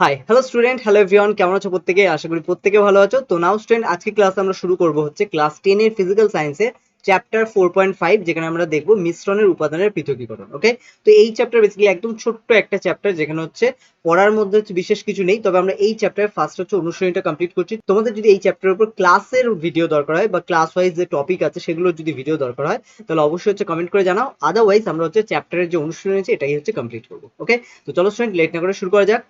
Hi hello student hello everyone কেমন আছো প্রত্যেকে? আশা করি প্রত্যেকে ভালো আছো। তো নাও স্টুডেন্ট আজকে ক্লাস আমরা শুরু করব হচ্ছে ক্লাস টেন এর ফিজিক্যাল সায়েন্সে চ্যাপ্টার ফোর পয়েন্ট ফাইভ যেখানে আমরা দেখব মিশ্রণের উপাদানের পৃথকীকরণ ওকে তো এই চ্যাপ্টার বেসিক্যালি একদম ছোট্ট একটা চ্যাপ্টার যেখানে হচ্ছে পড়ার মধ্যে হচ্ছে বিশেষ কিছু নেই, তবে আমরা এই চ্যাপ্টার ফার্স্ট হচ্ছে অনুশীলনীটা কমপ্লিট করছি। তোমাদের যদি এই চ্যাপ্টারের উপর ক্লাসের ভিডিও দরকার হয় বা ক্লাস ওয়াইজ যে টপিক আছে সেগুলোর যদি ভিডিও দরকার হয়, তাহলে অবশ্যই হচ্ছে কমেন্ট করে জানাও। আদারওয়াইজ আমরা হচ্ছে চ্যাপ্টারের যে অনুশীলনী আছে এটাই হচ্ছে কমপ্লিট করব ওকে তো চলো স্টুডেন্ট লেট না করে শুরু করা যাক।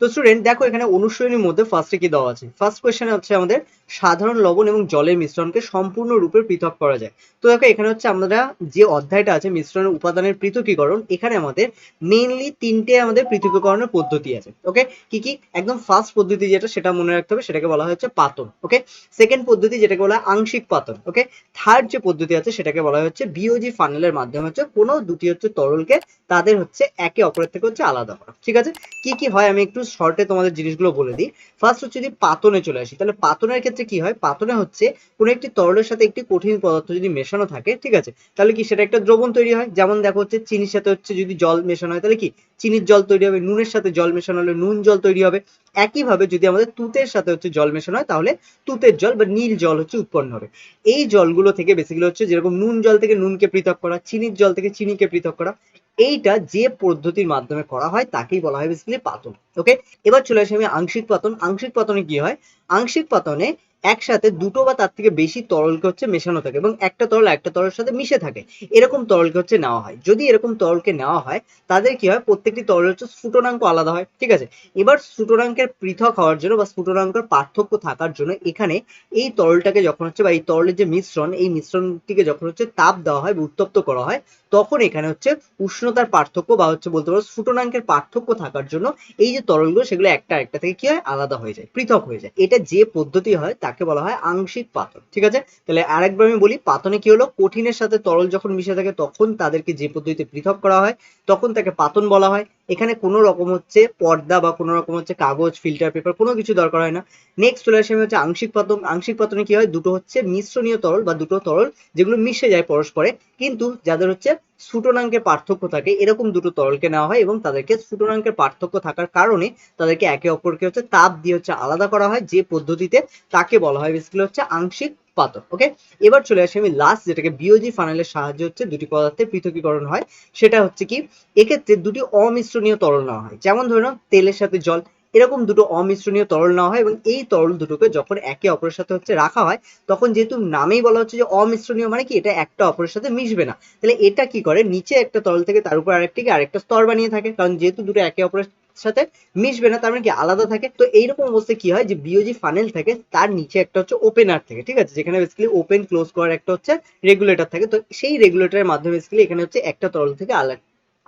তো স্টুডেন্ট দেখো এখানে অনুশীলনীর মধ্যে ফার্স্টে কি দেওয়া আছে? ফার্স্ট কোয়েশ্চেন হচ্ছে আমাদের সাধারণ লবণ এবং জলের মিশ্রণকে সম্পূর্ণরূপে পৃথক করা যায়। তো দেখো এখানে হচ্ছে আমরা যে অধ্যায়টা আছে মিশ্রণের উপাদানের পৃথকীকরণ, এখানে আমাদের মেইনলি তিনটে আমাদের পৃথকীকরণের পদ্ধতি আছে। ওকে কি কি? একদম ফার্স্ট পদ্ধতি যেটা, সেটা মনে রাখতে হবে, সেটাকে বলা হচ্ছে পাতন। ওকে সেকেন্ড পদ্ধতি যেটাকে বলা হয় আংশিক পাতন। ওকে থার্ড যে পদ্ধতি আছে, সেটাকে বলা হচ্ছে বিওজি ফানেলের মাধ্যমে হচ্ছে কোনো দুটি হচ্ছে তরলকে তাদের হচ্ছে একে অপরের থেকে হচ্ছে আলাদা করা। ঠিক আছে? কি কি হয় আমি একটু শর্টে তোমাদের জিনিসগুলো বলে দিই। ফার্স্ট হচ্ছে যদি পাতনে চলে আসি, তাহলে পাতনের ক্ষেত্রে কি হয়? পাতনে হচ্ছে কোনো একটি তরলের সাথে একটি কঠিন পদার্থ যদি মেশানো থাকে, ঠিক আছে? তাহলে কি সেটা একটা দ্রবণ তৈরি হয়? যেমন দেখো হচ্ছে চিনির সাথে হচ্ছে যদি জল মেশানো হয়, তাহলে কি? চিনির জল তৈরি হবে, নুনের সাথে জল মেশানো হলে নুন জল তৈরি হবে। একইভাবে যদি আমাদের তুতের সাথে হচ্ছে জল মেশানো হয়, তাহলে তুতের জল বা নীল জল হচ্ছে উৎপন্ন হবে। এই জলগুলো থেকে বেসিক্যালি হচ্ছে যেরকম নুন জল থেকে নুনকে পৃথক করা, চিনির জল থেকে চিনিকে পৃথক করা, এইটা যে পদ্ধতির মাধ্যমে করা হয়, তাকেই বলা হয় বেসিক্যালি পাতন। ওকে এবার চলে আসি আমি আংশিক পাতন। আংশিক পাতনে কি হয়? আংশিক পাতনে একসাথে দুটো বা তার থেকে বেশি তরলকে হচ্ছে মেশানো থাকে এবং একটা তরল একটা তরলের সাথে মিশে থাকে। এরকম তরলকে হচ্ছে নেওয়া হয়। যদি এরকম তরলকে নেওয়া হয়, তাদের কি হয়? প্রত্যেকটি তরলের হচ্ছে স্ফুটনাঙ্ক আলাদা হয়। ঠিক আছে? এবার স্ফুটনাঙ্কের পৃথক হওয়ার জন্য বা স্ফুটনাঙ্কের পার্থক্য থাকার জন্য এখানে এই তরলটাকে যখন হচ্ছে বা এই তরলের যে মিশ্রণ, এই মিশ্রণটিকে যখন হচ্ছে তাপ দেওয়া হয় বা উত্তপ্ত করা হয়, তখন এখানে হচ্ছে উষ্ণতার পার্থক্য বা হচ্ছে বলতে পারো স্ফুটনাঙ্কের পার্থক্য থাকার জন্য এই যে তরলগুলো সেগুলো একটা একটা থেকে কি হয়? আলাদা হয়ে যায়, পৃথক হয়ে যায়। এটা যে পদ্ধতি হয় তাকে বলা হয় আংশিক পাতন, ঠিক আছে? তাহলে আরেকবার আমি বলি, পাতনে কি হলো? কঠিনের সাথে তরল যখন মিশে থাকে তখন তাদেরকে যে পদ্ধতিতে পৃথক করা হয়, তখন তাকে পাতন বলা হয়। এখানে কোনো রকম হচ্ছে পর্দা বা কোনো রকম হচ্ছে কাগজ ফিল্টার পেপার কোনো কিছু দরকার হয় না। নেক্সট চলে আসে হচ্ছে আংশিক পাতন আংশিক পাতনে কি হয়? দুটো হচ্ছে মিশ্রণীয় তরল বা দুটো তরল যেগুলো মিশে যায় পরস্পরে। কিন্তু যাদের হচ্ছে স্ফুটনাঙ্কের পার্থক্য থাকে, এরকম দুটো তরলকে নেওয়া হয় এবং তাদেরকে স্ফুটনাঙ্কের পার্থক্য থাকার কারণে তাদেরকে একে অপরকে হচ্ছে তাপ দিয়ে হচ্ছে আলাদা করা হয়। যে পদ্ধতিতে তাকে বলা হয় বেসিক্যালি হচ্ছে আংশিক পাতন ওকে এবার চলে আসি আমি লাস্ট যেটাকে বিওজি ফানেলের সাহায্যে হচ্ছে দুটি পদার্থের পৃথকীকরণ হয়, সেটা হচ্ছে কি? এক্ষেত্রে দুটি অমিশ্রণীয় তরল নেওয়া হয়। যেমন ধরে তেলের সাথে জল, এরকম দুটো অমিশ্রণীয় তরল নেওয়া হয় এবং এই তরল দুটোকে যখন একে অপরের সাথে হচ্ছে রাখা হয়, তখন যেহেতু নামেই বলা হচ্ছে যে অমিশ্রণীয় মানে কি? এটা একটা অপরের সাথে মিশবে না। তাহলে এটা কি করে? নিচে একটা তরল থেকে তার উপর আরেকটিকে আরেকটা স্তর বানিয়ে থাকে। কারণ যেহেতু দুটো একে অপরের সাথে মিশবে না, তার মানে কি আলাদা থাকে। তো এইরকম অবস্থায় কি হয় যে বিওজি ফানেল থাকে, তার নিচে একটা হচ্ছে ওপেনার থাকে, ঠিক আছে? যেখানে বেসিক্যালি ওপেন ক্লোজ করার একটা হচ্ছে রেগুলেটর থাকে। তো সেই রেগুলেটরের মাধ্যমে বেসিক্যালি এখানে হচ্ছে একটা তরল থেকে আলাদা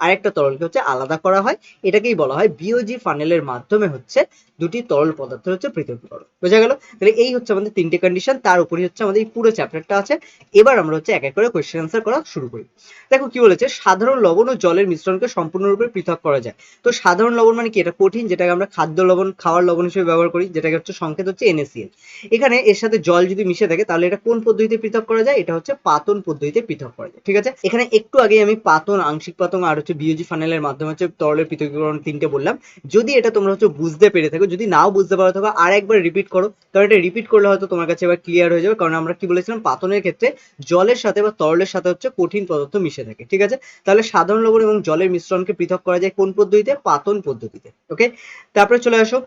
আরেকটা তরলকে হচ্ছে আলাদা করা হয়। এটাকেই বলা হয় বিওজি ফানেলের মাধ্যমে হচ্ছে দুটি তরল পদার্থ হচ্ছে পৃথকীকরণ বোঝা গেল? তাহলে এই হচ্ছে আমাদের তিনটে কন্ডিশন তার উপরই হচ্ছে আমাদের এই পুরো চ্যাপ্টারটা আছে। এবার আমরা হচ্ছে এক এক করে কোয়েশ্চেন আনসার করা শুরু করি। দেখো কি বলেছে? সাধারণ লবণ ও জলের মিশ্রণকে সম্পূর্ণরূপে পৃথক করা যায়। তো সাধারণ লবণ মানে কি? এটা কঠিন, যেটাকে আমরা খাদ্য লবণ, খাওয়ার লবণ হিসেবে ব্যবহার করি, যেটাকে হচ্ছে সংকেত হচ্ছে NaCl এখানে এর সাথে জল যদি মিশে থাকে, তাহলে এটা কোন পদ্ধতিতে পৃথক করা যায়? এটা হচ্ছে পাতন পদ্ধতিতে পৃথক করা যায়। ঠিক আছে? এখানে একটু আগে আমি পাতন, আংশিক পাতন আর বিওজি ফানেলের মাধ্যমে হচ্ছে তরলের পৃথকীকরণ তিনটে বললাম। যদি এটা তোমরা হচ্ছে বুঝতে পেরে থাকো, যদি নাও বুঝতে পারো থাকো আর একবার রিপিট করো কারণ এটা রিপিট করলে হয়তো তোমার কাছে এবার ক্লিয়ার হয়ে যাবে, কারণ আমরা কি বলেছিলাম পাতনের ক্ষেত্রে জলের সাথে বা তরলের সাথে হচ্ছে কঠিন পদার্থ মিশে থাকে, ঠিক আছে? তাহলে সাধারণ লবণ এবং জলের মিশ্রণকে পৃথক করা যায় কোন পদ্ধতিতে? পাতন পদ্ধতিতে ওকে তারপরে চলে আসো।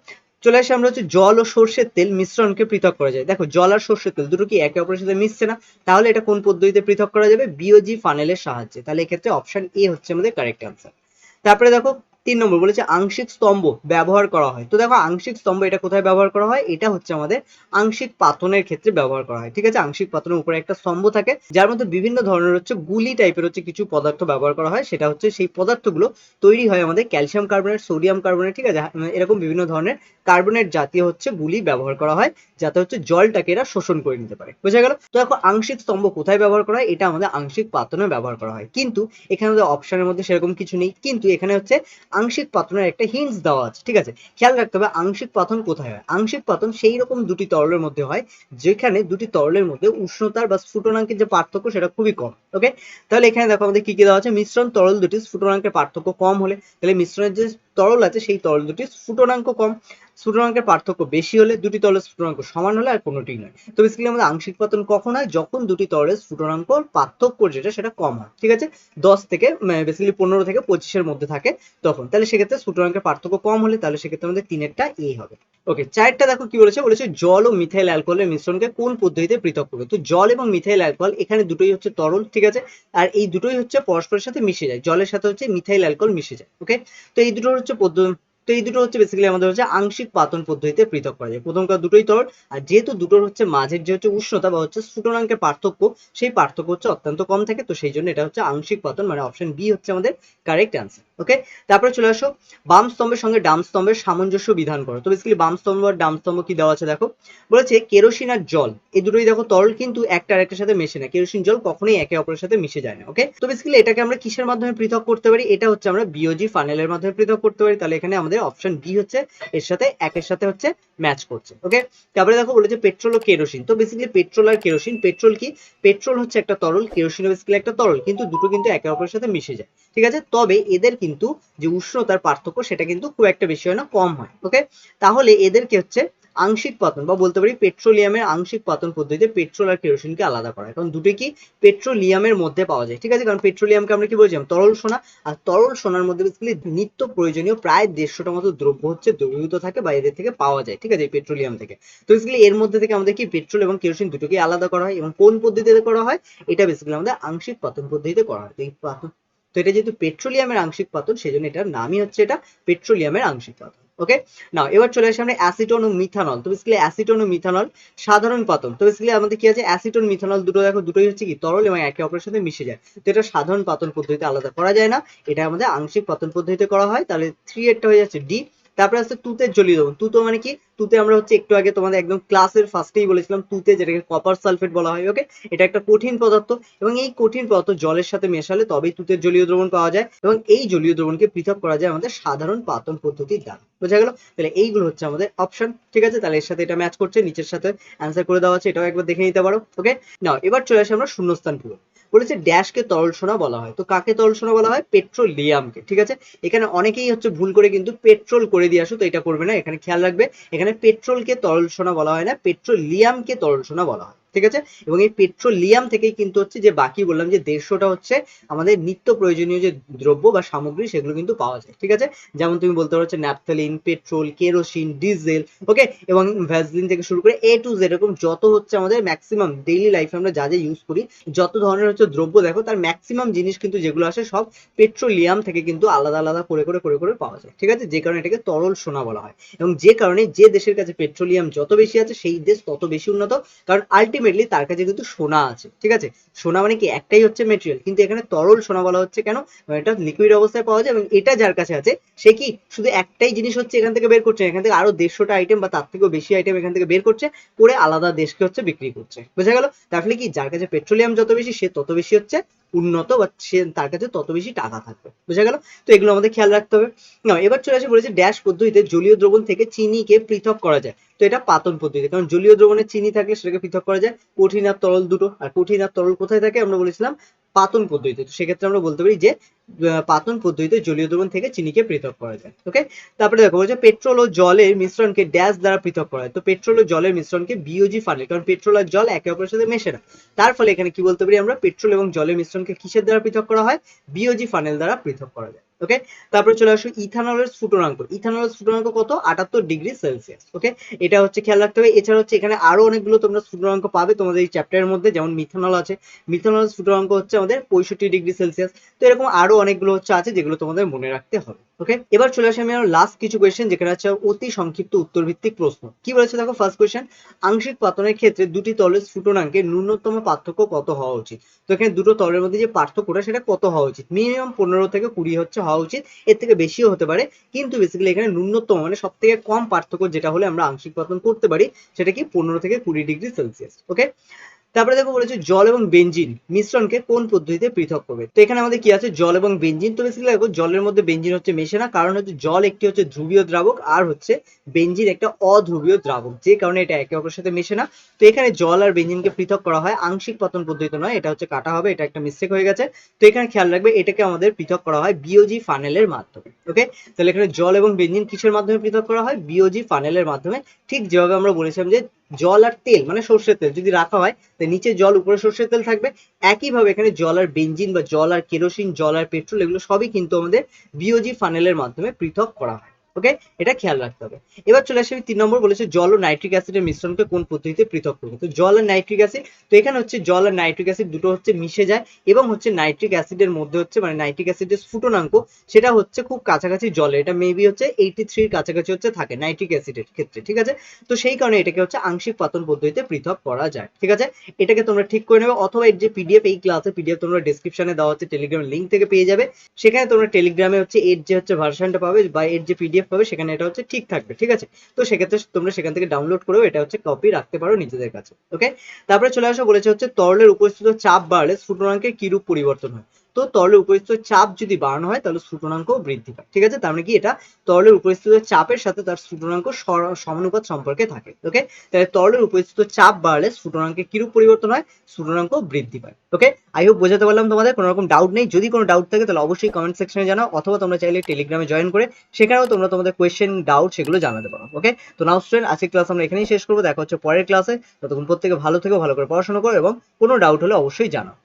চলে আসে আমরা হচ্ছে জল ও সর্ষের তেল মিশ্রণকে পৃথক করা যায়। দেখো, জল আর সর্ষের তেল দুটো কি একে অপরের সাথে মিশছে না? তাহলে এটা কোন পদ্ধতিতে পৃথক করা যাবে? বিওজি ফানেলের সাহায্যে। তাহলে এক্ষেত্রে অপশন এ হচ্ছে আমাদের কারেক্ট আনসার তারপরে দেখো তিন নম্বর বলেছে আংশিক স্তম্ভ ব্যবহার করা হয়। তো দেখো আংশিক স্তম্ভ এটা কোথায় ব্যবহার করা হয়? এটা হচ্ছে আমাদের আংশিক পাতনের ক্ষেত্রে ব্যবহার করা হয়। ঠিক আছে? আংশিক পাতনের উপরে একটা স্তম্ভ থাকে, যার মধ্যে বিভিন্ন ধরনের হচ্ছে গুলি টাইপের হচ্ছে কিছু পদার্থ ব্যবহার করা হয়। সেটা হচ্ছে সেই পদার্থগুলো তৈরি হয় আমাদের ক্যালসিয়াম কার্বনেট, সোডিয়াম কার্বনেট, ঠিক আছে? এরকম বিভিন্ন ধরনের কার্বনেট জাতীয় হচ্ছে গুলি ব্যবহার করা হয়, যাতে হচ্ছে জলটাকে এরা শোষণ করে নিতে পারে। বোঝা গেল? তো দেখো আংশিক স্তম্ভ কোথায় ব্যবহার করা হয়? এটা আমাদের আংশিক পাতনে ব্যবহার করা হয়। কিন্তু এখানে আমাদের অপশনের মধ্যে সেরকম কিছু নেই। কিন্তু এখানে হচ্ছে আংশিক পাতনের একটা হিন্টস দেওয়া আছে, ঠিক আছে? খেয়াল রাখতে হবে আংশিক পাতন কোথায় হয়? আংশিক পাতন সেই রকম দুটি তরলের মধ্যে হয়, যেখানে দুটি তরলের মধ্যে উষ্ণতার বা স্ফুটনাঙ্কের যে পার্থক্য সেটা খুবই কম ওকে তাহলে এখানে দেখো আমাদের কি কি দেওয়া আছে? মিশ্রণ তরল দুটি স্ফুটনাঙ্কের পার্থক্য কম হলে, তাহলে মিশ্রণের যে তরল আছে সেই তরল দুটি স্ফুটনাঙ্ক কম। স্ফুটনাঙ্কের পার্থক্য বেশি হলে দুটি তরলের স্ফুটনাঙ্ক সমান হলে আর কোনোটি নয়। তো বেসিক্যালি আমাদের আংশিক পতন কখন হয়? যখন দুটি তরলের স্ফুটনাঙ্ক পার্থক্য যেটা, সেটা কম হয়। ঠিক আছে? দশ থেকে বেসিক্যালি পনেরো থেকে পঁচিশের মধ্যে থাকে তখন। তাহলে সেক্ষেত্রে স্ফুটনাঙ্কের পার্থক্য কম হলে তাহলে সেক্ষেত্রে আমাদের তিনেরটা এ হবে। ওকে চারটা দেখো কি বলেছে? বলেছে জল ও মিথাইল অ্যালকোহলের মিশ্রণকে কোন পদ্ধতিতে পৃথক করবে? তো জল এবং মিথাইল অ্যালকোহল এখানে দুটোই হচ্ছে তরল, ঠিক আছে? আর এই দুটোই হচ্ছে পরস্পরের সাথে মিশে যায়। জলের সাথে হচ্ছে মিথাইল অ্যালকোহল মিশে যায়। ওকে তো এই দুটো হচ্ছে পদ্ধতি তো এই দুটো হচ্ছে বেসিক্যালি আমাদের হচ্ছে আংশিক পাতন পদ্ধতিতে পৃথক করা যায়। প্রথম কথা দুটোই তরল, আর যেহেতু দুটোর হচ্ছে মাঝের যে হচ্ছে উষ্ণতা বা হচ্ছে স্ফুটনাঙ্কের পার্থক্য, সেই পার্থক্য হচ্ছে অত্যন্ত কম থাকে, তো সেই জন্য এটা হচ্ছে আংশিক পাতন মানে অপশন বি হচ্ছে আমাদের কারেক্ট অ্যান্সার ওকে তারপরে চলে আসো, বাম স্তম্ভের সঙ্গে ডাম স্তম্ভের সামঞ্জস্য বিধান করো। তো বেসিক্যালি বাম স্তম্ভ আর ডাম স্তম্ভ কি দেওয়া আছে দেখো? বলেছে কেরোসিন আর জল, এই দুটোই দেখো তরল, কিন্তু একটা আরেকটার সাথে মেশে না। কেরোসিন, জল কখনোই একে অপরের সাথে মিশে যায় না ওকে তো বেসিক্যালি এটাকে আমরা কিসের মাধ্যমে পৃথক করতে পারি? এটা হচ্ছে আমরা বিওজি ফানেলের মাধ্যমে পৃথক করতে পারি। তাহলে এখানে আমাদের অপশন বি হচ্ছে, এর সাথে একের সাথে হচ্ছে ম্যাচ করছে ওকে তারপরে দেখো বলেছে পেট্রোল ও কেরোসিন তো বেসিক্যালি পেট্রোল আর কেরোসিন পেট্রোল কি? পেট্রোল হচ্ছে একটা তরল কেরোসিন বেসিক্যালি একটা তরল, কিন্তু দুটো কিন্তু একে অপরের সাথে মিশে যায়, ঠিক আছে? তবে এদের কিন্তু যে উষ্ণতার পার্থক্য সেটা কিন্তু খুব একটা বেশি হয় না, কম হয় ওকে তাহলে এদেরকে হচ্ছে আংশিক পাতন বা বলতে পারি পেট্রোলিয়ামের আংশিক পাতন পদ্ধতিতে পেট্রোল আর কেরোসিনকে আলাদা করা কারণ দুটো কি? পেট্রোলিয়ামের মধ্যে পাওয়া যায়। ঠিক আছে? কারণ পেট্রোলিয়ামকে আমরা কি বলছিলাম তরল সোনা। আর তরল সোনার মধ্যে বেসিক্যালি নিত্য প্রয়োজনীয় প্রায় দেড়শোটা মতো দ্রব্য হচ্ছে দ্রবীভূত থাকে বা এদের থেকে পাওয়া যায়। ঠিক আছে? পেট্রোলিয়াম থেকে। তো বেসিক্যালি এর মধ্যে থেকে আমাদের কি? পেট্রোল এবং কেরোসিন দুটোকে আলাদা করা হয় এবং কোন পদ্ধতিতে করা হয়? এটা বেসিক্যালি আমাদের আংশিক পাতন পদ্ধতিতে করা হয়। তো এই পাতন তো এটা যেহেতু পেট্রোলিয়ামের আংশিক পাতন সেই জন্য এটার নামই হচ্ছে এটা পেট্রোলিয়ামের আংশিক পাতন। ওকে নাও এবার চলে আসি আমরা অ্যাসিটন ও মিথানল তো বেসিক্যালি অ্যাসিটন ও মিথানল সাধারণ পাতন। তো বেসিক্যালি আমাদের কি আছে? অ্যাসিটন মিথানল দুটো দেখো, দুটোই হচ্ছে কি? তরল এবং একে অপরের সাথে মিশে যায়। তো এটা সাধারণ পাতন পদ্ধতিতে আলাদা করা যায় না। এটা আমাদের আংশিক পাতন পদ্ধতিতে করা হয়। তাহলে থ্রি এরটা হয়ে যাচ্ছে ডি তারপরে আছে তুতের জলীয় দ্রবণ তুতো মানে কি? তুতে আমরা হচ্ছে একটু আগে তোমাদের একদম ক্লাসের ফার্স্টেই বলেছিলাম তুতে যেটাকে কপার সালফেট বলা হয় ওকে এটা একটা কঠিন পদার্থ এবং এই কঠিন পদার্থ জলের সাথে মেশালে তবেই তুতের জলীয় দ্রবণ পাওয়া যায় এবং এই জলীয় দ্রবণকে পৃথক করা যায় আমাদের সাধারণ পাতন পদ্ধতির দ্বারা। বোঝা গেল? তাহলে এইগুলো হচ্ছে আমাদের অপশন ঠিক আছে? তাহলে এর সাথে এটা ম্যাচ করছে, নিচের সাথে অ্যান্সার করে দেওয়া আছে, এটাও একবার দেখে নিতে পারো ওকে নাও এবার চলে আসি আমরা শূন্যস্থান পূরণ বলেছে ড্যাশকে তরল সোনা বলা হয়। তো কাকে তরল সোনা বলা হয়? পেট্রোলিয়ামকে, ঠিক আছে? এখানে অনেকেই হচ্ছে ভুল করে কিন্তু পেট্রোল করে দিয়ে আসো, তো এটা করবে না, এখানে খেয়াল রাখবে। এখানে পেট্রোলকে তরল সোনা বলা হয় না, পেট্রোলিয়ামকে তরল সোনা বলা হয়। ঠিক আছে? এবং এই পেট্রোলিয়াম থেকেই কিন্তু হচ্ছে যে বাকি বললাম যে দেড়শোটা হচ্ছে আমাদের নিত্য প্রয়োজনীয় যে দ্রব্য বা সামগ্রী সেগুলো কিন্তু পাওয়া যায়, ঠিক আছে? যেমন তুমি বলতে পারছ naphthalene, petrol, kerosene, diesel okay এবং ভ্যাসলিন থেকে শুরু করে এ টু জেড এরকম যত হচ্ছে আমাদের ম্যাক্সিমাম ডেইলি লাইফে আমরা যা যা ইউজ করি, যত ধরনের হচ্ছে দ্রব্য দেখো, তার ম্যাক্সিমাম জিনিস কিন্তু যেগুলো আসে সব পেট্রোলিয়াম থেকে কিন্তু আলাদা আলাদা করে করে করে করে পাওয়া যায়, ঠিক আছে? যে কারণে এটাকে তরল সোনা বলা হয়। এবং যে কারণে যে দেশের কাছে পেট্রোলিয়াম যত বেশি আছে, সেই দেশ তত বেশি উন্নত। কারণ আলটিমেটলি তার কাছে কিন্তু সোনা আছে, ঠিক আছে? সোনা মানে কি? একটাই হচ্ছে মেটেরিয়াল কিন্তু এখানে তরল সোনা বলা হচ্ছে কেন? এটা লিকুইড অবস্থায় পাওয়া যায় এবং এটা যার কাছে আছে, সে কি? শুধু একটাই জিনিস হচ্ছে এখান থেকে বের করছে। এখান থেকে আরও দেড়শোটা আইটেম বা তার থেকেও বেশি আইটেম এখান থেকে বের করছে করে আলাদা দেশকে হচ্ছে বিক্রি করছে। বোঝা গেল? তাহলে কি? যার কাছে পেট্রোলিয়াম যত বেশি, সে তত বেশি হচ্ছে উন্নত বা সে তার কাছে তত বেশি টাকা থাকবে। বোঝা গেল? তো এগুলো আমাদের খেয়াল রাখতে হবে। না এবার চলে আসে বলেছে ড্যাশ পদ্ধতিতে জলীয় দ্রবণ থেকে চিনিকে পৃথক করা যায়। তো এটা পাতন পদ্ধতি, কারণ জলীয় দ্রবণে চিনি থাকলে সেটাকে পৃথক করা যায়। কঠিন আর তরল দুটো। আর কঠিন আর তরল কোথায় থাকে? আমরা বলেছিলাম পাতন পদ্ধতিতে। সেক্ষেত্রে আমরা বলতে পারি যে পাতন পদ্ধতিতে জলীয় দ্রবণ থেকে চিনিকে পৃথক করা যায় ওকে তারপরে দেখো বলছে পেট্রোল ও জলের মিশ্রণকে ড্যাশ দ্বারা পৃথক করা হয় তো পেট্রোল ও জলের মিশ্রণকে বিওজি ফানেল কারণ পেট্রোল আর জল একে অপরের সাথে মেশে না। তার ফলে এখানে কি বলতে পারি আমরা? পেট্রোল এবং জলের মিশ্রণকে কিসের দ্বারা পৃথক করা হয়? বিওজি ফানেল দ্বারা পৃথক করা যায়। ওকে তারপরে চলে আসো ইথানলের স্ফুটনাঙ্ক। ইথানলের স্ফুটনাঙ্ক কত? আটাত্তর ডিগ্রি সেলসিয়াস। ওকে এটা হচ্ছে খেয়াল রাখতে হবে। এছাড়া হচ্ছে এখানে আরও অনেকগুলো তোমরা স্ফুটনাঙ্ক পাবে তোমাদের এই চ্যাপ্টারের মধ্যে। যেমন মিথানল আছে। মিথানলের স্ফুটনাঙ্ক হচ্ছে আমাদের পঁয়ষট্টি ডিগ্রি সেলসিয়াস। তো এরকম আরও অনেকগুলো হচ্ছে আছে যেগুলো তোমাদের মনে রাখতে হবে। ওকে এবার চলে আসি আমি লাস্ট কিছু কোয়েশ্চেন যেখানে হচ্ছে অতি সংক্ষিপ্ত উত্তর ভিত্তিক প্রশ্ন। কি বলেছে দেখো? ফার্স্ট কোয়েশ্চেন আংশিক পাতনের ক্ষেত্রে দুটি তলের স্ফুটনাঙ্কের ন্যূনতম পার্থক্য কত হওয়া উচিত? তো এখানে দুটো তলের মধ্যে যে পার্থক্যটা, সেটা কত হওয়া উচিত? মিনিমাম পনেরো থেকে কুড়ি হচ্ছে হওয়া উচিত। এর থেকে বেশিও হতে পারে। কিন্তু বেসিক্যালি এখানে ন্যূনতম মানে সব থেকে কম পার্থক্য যেটা হলে আমরা আংশিক পতন করতে পারি, সেটা কি পনেরো থেকে কুড়ি ডিগ্রি সেলসিয়াস ওকে তারপরে দেখো বলেছে জল এবং বেঞ্জিন মিশ্রণকে কোন পদ্ধতিতে পৃথক করবে? তো এখানে আমাদের কি আছে? জল এবং বেঞ্জিন। তো বেসিক্যালি দেখো, জলের মধ্যে বেঞ্জিন হচ্ছে মেশে না, কারণ হচ্ছে জল একটি হচ্ছে ধ্রুবীয় দ্রাবক আর হচ্ছে বেঞ্জিন একটা অধ্রুবীয় দ্রাবক, যে কারণে এটা একে অপরের সাথে মেশে না। তো এখানে জল আর বেঞ্জিনকে পৃথক করা হয়। আংশিক পতন পদ্ধতিতে নয়, এটা হচ্ছে কাটা হবে, এটা একটা মিস্টেক হয়ে গেছে। তো এখানে খেয়াল রাখবে, এটাকে আমাদের পৃথক করা হয় বিওজি ফানেলের মাধ্যমে ওকে তাহলে এখানে জল এবং বেঞ্জিন কিসের মাধ্যমে পৃথক করা হয়? বিওজি ফানেলের মাধ্যমে। ঠিক যেভাবে আমরা বলেছিলাম যে জল আর তেল মানে সর্ষের তেল, যদি রাখা হয় তো নিচে জল, উপরে সর্ষের তেল থাকবে। একইভাবে এখানে জল আর বেঞ্জিন বা জল আর কেরোসিন জল আর পেট্রোল এগুলো সবই কিন্তু আমাদের বিওজি ফানেলের মাধ্যমে পৃথক করা হয়। ওকে এটা খেয়াল রাখতে হবে। এবার চলে আসি তিন নম্বর বলেছে জল ও নাইট্রিক অ্যাসিডের মিশ্রণকে কোন পদ্ধতিতে পৃথক করবে? তো জল আর নাইট্রিক অ্যাসিড, তো এখানে হচ্ছে জল আর নাইট্রিক অ্যাসিড দুটো হচ্ছে মিশে যায় এবং হচ্ছে নাইট্রিক অ্যাসিডের মধ্যে হচ্ছে মানে নাইট্রিক অ্যাসিডের স্ফুটনাঙ্ক, সেটা হচ্ছে খুব কাছাকাছি জলে, এটা মেবি হচ্ছে এইটি থ্রির কাছাকাছি হচ্ছে থাকে নাইট্রিক অ্যাসিডের ক্ষেত্রে, ঠিক আছে? তো সেই কারণে এটাকে হচ্ছে আংশিক পাতন পদ্ধতিতে পৃথক করা যায়, ঠিক আছে? এটাকে তোমরা ঠিক করে নেবে, অথবা এর যে পিডিএফ এই ক্লাসে পিডিএফ তোমরা ডিসক্রিপশনে দেওয়া হচ্ছে টেলিগ্রাম লিঙ্ক থেকে পেয়ে যাবে। সেখানে তোমরা টেলিগ্রামে হচ্ছে এর যে হচ্ছে ভার্সনটা পাবে বা এর যে পিডিএফ পাবে সেখানে এটা হচ্ছে ঠিক থাকবে, ঠিক আছে? তো সেক্ষেত্রে তোমরা সেখান থেকে ডাউনলোড করেও এটা হচ্ছে কপি রাখতে পারো নিজেদের কাছে ওকে তারপরে চলে আসো বলেছে হচ্ছে তরলের উপস্থিত চাপ বাড়লে স্ফুটনাঙ্কের কিরূপ পরিবর্তন হয়? তো তরলের উপস্থিত চাপ যদি বাড়ানো হয়, তাহলে স্ফুটনাঙ্কও বৃদ্ধি পায়। ঠিক আছে? তার মানে কি? এটা তরলের উপস্থিত চাপের সাথে তার স্ফুটনাঙ্ক সমানুপাত সম্পর্কে থাকে। ওকে তাহলে তরলের উপস্থিত চাপ বাড়লে স্ফুটনাঙ্কের কিরূপ পরিবর্তন হয়? স্ফুটনাঙ্ক বৃদ্ধি পায়। ওকে আই হোপ বোঝাতে পারলাম তোমাদের। কোনো রকম ডাউট নেই। যদি কোনো ডাউট থাকে, তাহলে অবশ্যই কমেন্ট সেকশনে জানাও, অথবা তোমরা চাইলে টেলিগ্রামে জয়েন করে সেখানেও তোমরা তোমাদের কোয়েশ্চেন ডাউট সেগুলো জানাতে পারো। ওকে তো নাও স্টুডেন্ট আজকের ক্লাস আমরা এখানেই শেষ করব। দেখা হচ্ছে পরের ক্লাসে ততক্ষণ প্রত্যেকে ভালো থেকো, ভালো করে পড়াশোনা করো এবং কোনো ডাউট হলে অবশ্যই জানাও।